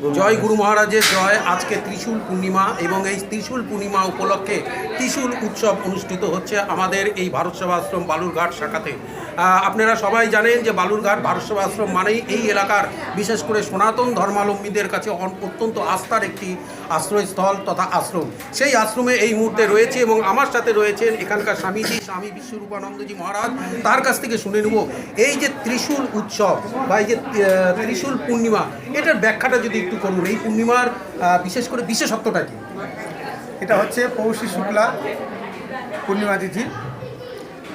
জয় গুরু মহারাজের জয়। আজকে ত্রিশূল পূর্ণিমা এবং এই ত্রিশূল পূর্ণিমা উপলক্ষে ত্রিশূল উৎসব অনুষ্ঠিত হচ্ছে আমাদের এই ভারত সেবাশ্রম বালুরঘাট শাখাতে। আপনারা সবাই জানেন যে বালুরঘাট ভারত সেবাশ্রম মানেই এই এলাকার, বিশেষ করে সনাতন ধর্মাবলম্বীদের কাছে অত্যন্ত আস্থার একটি আশ্রয়স্থল তথা আশ্রম। সেই আশ্রমে এই মুহূর্তে রয়েছে এবং আমার সাথে রয়েছেন এখানকার স্বামীজি, স্বামী বিশ্বরূপানন্দজি মহারাজ। তার কাছ থেকে শুনে নেব, এই যে ত্রিশূল উৎসব বা এই যে ত্রিশূল পূর্ণিমা, এটার ব্যাখ্যাটা যদি একটু করুন। এই পূর্ণিমার বিশেষ করে বিশেষত্বটা কি? এটা হচ্ছে পৌষী শুক্লা পূর্ণিমা তিথি।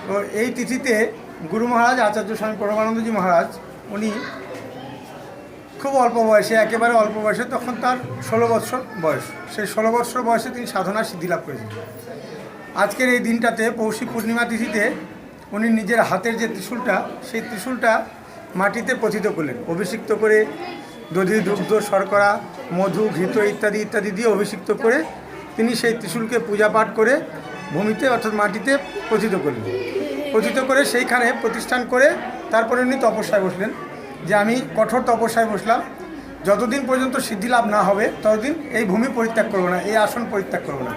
তো এই তিথিতে গুরু মহারাজ, আচার্য স্বামী পরমানন্দজি মহারাজ, উনি খুব অল্প বয়সে, একেবারে অল্প বয়সে, তখন তার ষোলো বৎসর বয়স। সেই ষোলো বৎসর বয়সে তিনি সাধনা সিদ্ধি লাভ করেছেন। আজকের এই দিনটাতে পৌষী পূর্ণিমা তিথিতে উনি নিজের হাতের যে ত্রিশূলটা, সেই ত্রিশূলটা মাটিতে পতিত করলেন। অভিষিক্ত করে দধি, দুগ্ধ, শর্করা, মধু, ঘৃত ইত্যাদি ইত্যাদি দিয়ে অভিষিক্ত করে তিনি সেই ত্রিশূলকে পূজা পাঠ করে ভূমিতে অর্থাৎ মাটিতে পতিত করলেন। পতিত করে সেইখানে প্রতিষ্ঠান করে তারপরে উনি তপস্যায় বসলেন যে আমি কঠোর তপস্যায় বসলাম। যতদিন পর্যন্ত সিদ্ধি লাভ না হবে ততদিন এই ভূমি পরিত্যাগ করব না এই আসন পরিত্যাগ করব না।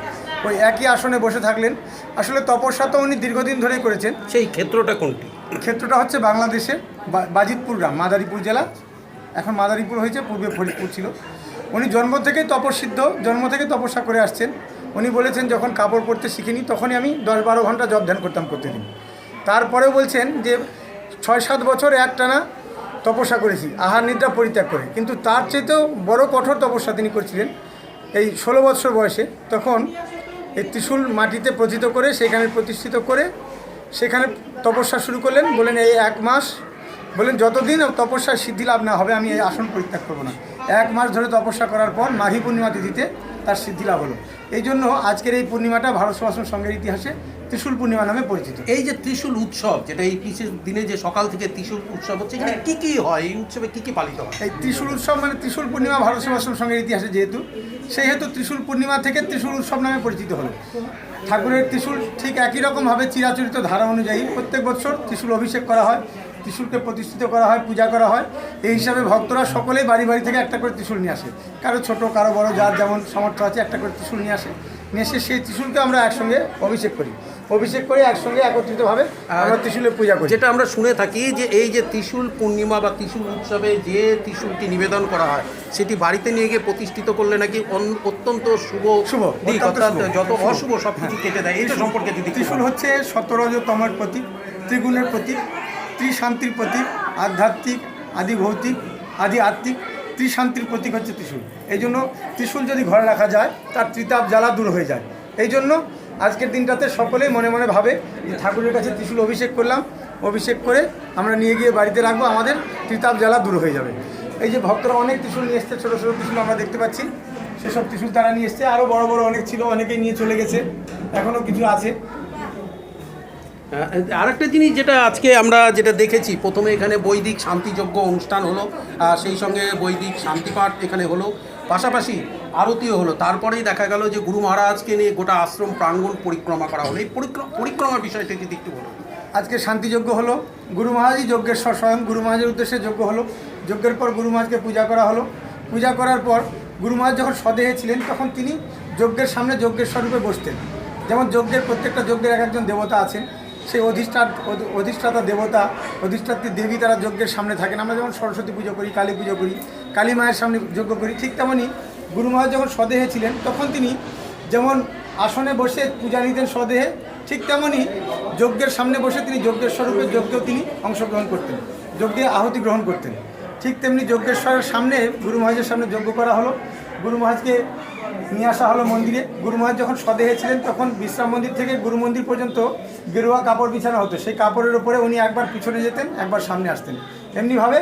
ওই একই আসনে বসে থাকলেন। আসলে তপস্যা তো উনি দীর্ঘদিন ধরেই করেছেন। সেই ক্ষেত্রটা কোনটি? ক্ষেত্রটা হচ্ছে বাংলাদেশের বা- বাজিতপুর গ্রাম মাদারীপুর জেলা। এখন মাদারীপুর হয়েছে পূর্বে ফরিদপুর ছিল। উনি জন্ম থেকেই তপস্বিদ্ধ জন্ম থেকে তপস্যা করে আসছেন। উনি বলেছেন যখন কাপড় পরতে শিখিনি তখনই আমি দশ বারো ঘণ্টা জব ধ্যান করতাম প্রতিদিন। তারপরেও বলছেন যে ছয় সাত বছর একটানা তপস্যা করেছি, আহার নিদ্রা পরিত্যাগ করে। কিন্তু তার চাইতেও বড় কঠোর তপস্যা তিনি করছিলেন এই ষোলো বৎসর বয়সে। তখন এই ত্রিশূল মাটিতে প্রথিত করে সেখানে প্রতিষ্ঠিত করে সেখানে তপস্যা শুরু করলেন। বলেন এই এক মাস। বলেন যতদিন তপস্যার সিদ্ধি লাভ না হবে, আমি এই আসন পরিত্যাগ করব না। এক মাস ধরে তপস্যা করার পর মাঘী পূর্ণিমা তিথিতে তার সিদ্ধি লাভ হলো। এই জন্য আজকের এই পূর্ণিমাটা ভারত সমাশ্রম সংঘের ইতিহাসে ত্রিশূল পূর্ণিমা নামে পরিচিত। এই যে ত্রিশূল উৎসব যেটা এই বিশেষ দিনে যে সকাল থেকে ত্রিশূল উৎসব হচ্ছে এখানে কী কী হয়? এই উৎসবে কী কী পালিত হয়? এই ত্রিশূল উৎসব মানে ত্রিশূল পূর্ণিমা ভারত সেবাশ্রম সংঘের ইতিহাসে যেহেতু সেই হেতু ত্রিশূল পূর্ণিমা থেকে ত্রিশূল উৎসব নামে পরিচিত হলো। ঠাকুরের ত্রিশূল ঠিক একই রকমভাবে চিরাচরিত ধারা অনুযায়ী প্রত্যেক বছর ত্রিশূল অভিষেক করা হয়। ত্রিশূলকে প্রতিষ্ঠিত করা হয় পূজা করা হয় এই হিসাবে ভক্তরা সকলেই বাড়ি বাড়ি থেকে একটা করে ত্রিশূল নিয়ে আসে। কারও ছোট কারও বড় যার যেমন সামর্থ্য আছে একটা করে ত্রিশূল নিয়ে আসে। নিয়ে এসে সেই ত্রিশূলকে আমরা একসঙ্গে অভিষেক করি। অভিষেক করে একসঙ্গে একত্রিতভাবে আমরা ত্রিশূলের পূজা করি। যেটা আমরা শুনে থাকি যে এই যে ত্রিশূল পূর্ণিমা বা ত্রিশূল উৎসবে যে ত্রিশূলটি নিবেদন করা হয় সেটি বাড়িতে নিয়ে গিয়ে প্রতিষ্ঠিত করলে নাকি অত্যন্ত শুভ শুভ, দিক অর্থাৎ যত অশুভ সব কিছু কেটে দেয় এটা সম্পর্কে যদি ত্রিশূল বলেন। হচ্ছে সতরজতমের প্রতীক ত্রিগুণের প্রতীক। ত্রিশান্তির প্রতীক, আধ্যাত্মিক আদি ভৌতিক আদি আত্মিক ত্রিশান্তির প্রতীক হচ্ছে ত্রিশূল। এই জন্য ত্রিশূল যদি ঘরে রাখা যায়, তার ত্রিতাপ, জ্বালা দূর হয়ে যায়। এই জন্য আজকের দিনটাতে সকলেই মনে মনে ভাবে যে ঠাকুরের কাছে ত্রিশূল অভিষেক করলাম। অভিষেক করে আমরা নিয়ে গিয়ে বাড়িতে রাখব, আমাদের ত্রিতাপ, জ্বালা দূর হয়ে যাবে। এই যে ভক্তরা অনেক ত্রিশূল নিয়ে এসছে, ছোটো ছোটো ত্রিশূল আমরা দেখতে পাচ্ছি। সেসব ত্রিশূল তারা নিয়ে এসছে। আরও বড় বড় অনেক ছিল, অনেকেই নিয়ে চলে গেছে। এখনও কিছু আছে। আরেকটা জিনিস যেটা আজকে আমরা যেটা দেখেছি, প্রথমে এখানে বৈদিক শান্তিযজ্ঞ অনুষ্ঠান হলো সেই সঙ্গে বৈদিক শান্তিপাঠ এখানে হলো, পাশাপাশি আরতিও হলো। তারপরেই দেখা গেল যে গুরু মহারাজকে নিয়ে গোটা আশ্রম প্রাঙ্গণ পরিক্রমা করা হলো। এই পরিক্রমা পরিক্রমার বিষয়টা যদি একটু বলুন। আজকে শান্তিযজ্ঞ হলো, গুরু মহারাজই যজ্ঞেশ্বর স্বয়ং গুরু মহারাজের উদ্দেশ্যে যজ্ঞ হলো। যজ্ঞের পর গুরু মহারাজকে পূজা করা হলো। পূজা করার পর গুরু মহারাজ যখন স্বদেহে ছিলেন, তখন তিনি যজ্ঞের সামনে যজ্ঞের স্বরূপে বসতেন। যেমন যজ্ঞের প্রত্যেকটা যজ্ঞের এক একজন দেবতা আছেন সেই অধিষ্ঠা অধি- অধিষ্ঠাতা দেবতা, অধিষ্ঠাত্রী দেবী তারা যজ্ঞের সামনে থাকেন। আমরা যেমন সরস্বতী পুজো করি, কালী পুজো করি, কালী মায়ের সামনে যজ্ঞ করি, ঠিক তেমনই গুরু মহারাজ যখন স্বদেহে ছিলেন, তখন তিনি যেমন আসনে বসে পূজা নিতেন স্বদেহে, ঠিক তেমনই যজ্ঞের সামনে বসে তিনি যজ্ঞের স্বরূপে যজ্ঞেও তিনি অংশগ্রহণ করতেন, যজ্ঞে আহুতি গ্রহণ করতেন। ঠিক তেমনি যজ্ঞেশ্বরের সামনে গুরু মহারাজের সামনে যজ্ঞ করা হলো। গুরু মহারাজকে নিয়ে আসা হলো মন্দিরে। গুরু মহারাজ যখন স্বদেহে ছিলেন তখন বিশ্রাম মন্দির থেকে গুরু মন্দির পর্যন্ত গেরুয়া কাপড় বিছানো হতো। সেই কাপড়ের উপরে উনি একবার পিছনে যেতেন একবার সামনে আসতেন। এমনিভাবে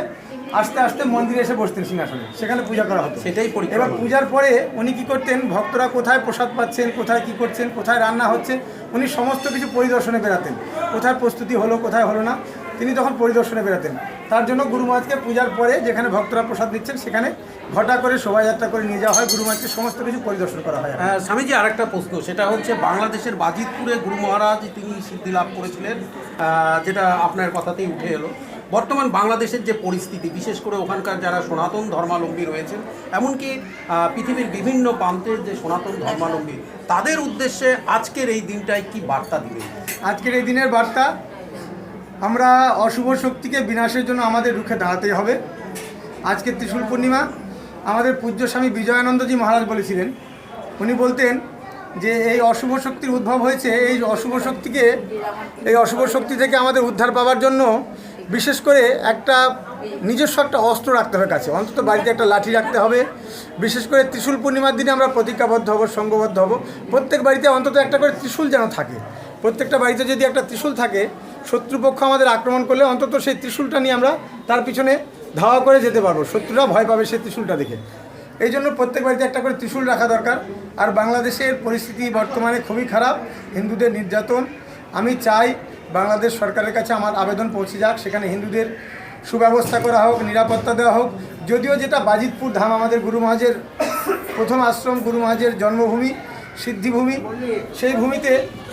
আস্তে আস্তে মন্দিরে এসে বসতেন সিংহাসনে। সেখানে পূজা করা হতো। সেটাই এবার পূজার পরে উনি কি করতেন ভক্তরা কোথায় প্রসাদ পাচ্ছেন কোথায় কি করছেন কোথায় রান্না হচ্ছে উনি সমস্ত কিছু পরিদর্শনে বেরাতেন কোথায় প্রস্তুতি হলো কোথায় হলো না তিনি তখন পরিদর্শনে বেরোতেন তার জন্য গুরু মহারাজকে পূজার পরে যেখানে ভক্তরা প্রসাদ দিচ্ছেন সেখানে ঘটা করে শোভাযাত্রা করে নিয়ে যাওয়া হয়। গুরু মহারাজকে সমস্ত কিছু পরিদর্শন করা হয়। আহ, স্বামীজি আরেকটা প্রশ্ন। সেটা হচ্ছে বাংলাদেশের বাজিতপুরে গুরু মহারাজ তিনি সিদ্ধি লাভ করেছিলেন যেটা আপনার কথাতেই উঠে এলো। বর্তমান বাংলাদেশের যে পরিস্থিতি বিশেষ করে ওখানকার যারা সনাতন ধর্মাবলম্বী রয়েছেন এমনকি পৃথিবীর বিভিন্ন প্রান্তের যে সনাতন ধর্মাবলম্বী তাদের উদ্দেশ্যে আজকের এই দিনটায় কি বার্তা দিবে আজকের এই দিনের বার্তা আমরা অশুভ শক্তিকে বিনাশের জন্য আমাদের রুখে দাঁড়াতেই হবে। আজকে ত্রিশূল পূর্ণিমা, আমাদের পূজ্য স্বামী বিজয়ানন্দজি মহারাজ বলেছিলেন। উনি বলতেন যে, এই অশুভ শক্তির উদ্ভব হয়েছে, এই অশুভ শক্তিকে, এই অশুভ শক্তি থেকে আমাদের উদ্ধার পাওয়ার জন্য বিশেষ করে একটা নিজস্ব একটা অস্ত্র রাখতে হবে কাছে। অন্তত বাড়িতে একটা লাঠি রাখতে হবে। বিশেষ করে ত্রিশূল পূর্ণিমার দিনে আমরা প্রতিজ্ঞাবদ্ধ হব, সঙ্গবদ্ধ হব। প্রত্যেক বাড়িতে অন্তত একটা করে ত্রিশূল যেন থাকে। প্রত্যেকটা বাড়িতে যদি একটা ত্রিশূল থাকে শত্রুপক্ষ আমাদের আক্রমণ করলে অন্তত সেই ত্রিশূলটা নিয়ে আমরা তার পিছনে ধাওয়া করে যেতে পারব। শত্রুরা ভয় পাবে সেই ত্রিশূলটা দেখে। এই জন্য প্রত্যেক বাড়িতে একটা করে ত্রিশূল রাখা দরকার। আর বাংলাদেশের পরিস্থিতি বর্তমানে খুবই খারাপ। হিন্দুদের নির্যাতন। আমি চাই বাংলাদেশ সরকারের কাছে আমার আবেদন পৌঁছে যাক। সেখানে হিন্দুদের সুব্যবস্থা করা হোক, নিরাপত্তা দেওয়া হোক। যদিও যেটা বাজিতপুর ধাম আমাদের গুরু মহাজের প্রথম আশ্রম, গুরু মহাজের জন্মভূমি সিদ্ধিভূমি সেই ভূমিতে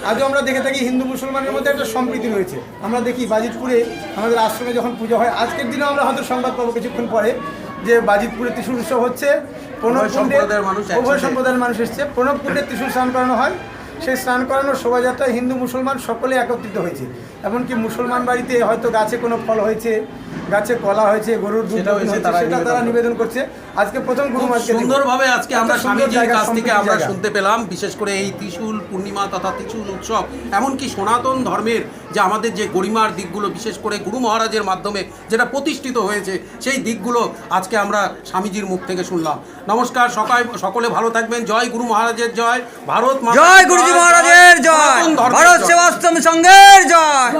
আজও আমরা দেখে থাকি হিন্দু মুসলমানের মধ্যে একটা সম্প্রীতি রয়েছে। আমরা দেখি বাজিতপুরে আমাদের আশ্রমে যখন পুজো হয় আজকের দিনেও আমরা হয়তো সংবাদ পাবো কিছুক্ষণ পরে যে বাজিতপুরে ত্রিশূল উৎসব হচ্ছে। প্রণব উভয় সম্প্রদায়ের মানুষ উভয় সম্প্রদায়ের মানুষ এসছে। প্রণব কুণ্ডে ত্রিশূল স্নান করানো হয়। সেই স্নান করানোর শোভাযাত্রায় হিন্দু মুসলমান সকলে একত্রিত হয়েছে। এমনকি মুসলমান বাড়িতে হয়তো গাছে কোনো ফল হয়েছে গাছে কলা হয়েছে গরুর দুধ হয়েছে, সেটা তারা নিবেদন করছে। আজকে প্রথম গুরু মহাজকে সুন্দরভাবে আজকে আমরা স্বামীজির কাছ থেকে আমরা শুনতে পেলাম বিশেষ করে এই ত্রিশূল পূর্ণিমা তথা ত্রিশূল উৎসব। এমনকি সনাতন ধর্মের যে আমাদের যে গরিমার দিকগুলো বিশেষ করে গুরু মহারাজের মাধ্যমে যেটা প্রতিষ্ঠিত হয়েছে সেই দিকগুলো আজকে আমরা স্বামীজির মুখ থেকে শুনলাম। নমস্কার সকাল সকলে ভালো থাকবেন। জয় গুরু মহারাজের জয়। ভারত জয় গুরুজি মহারাজের জয়। ভারত। সেবাশ্রম সংঘের জয়।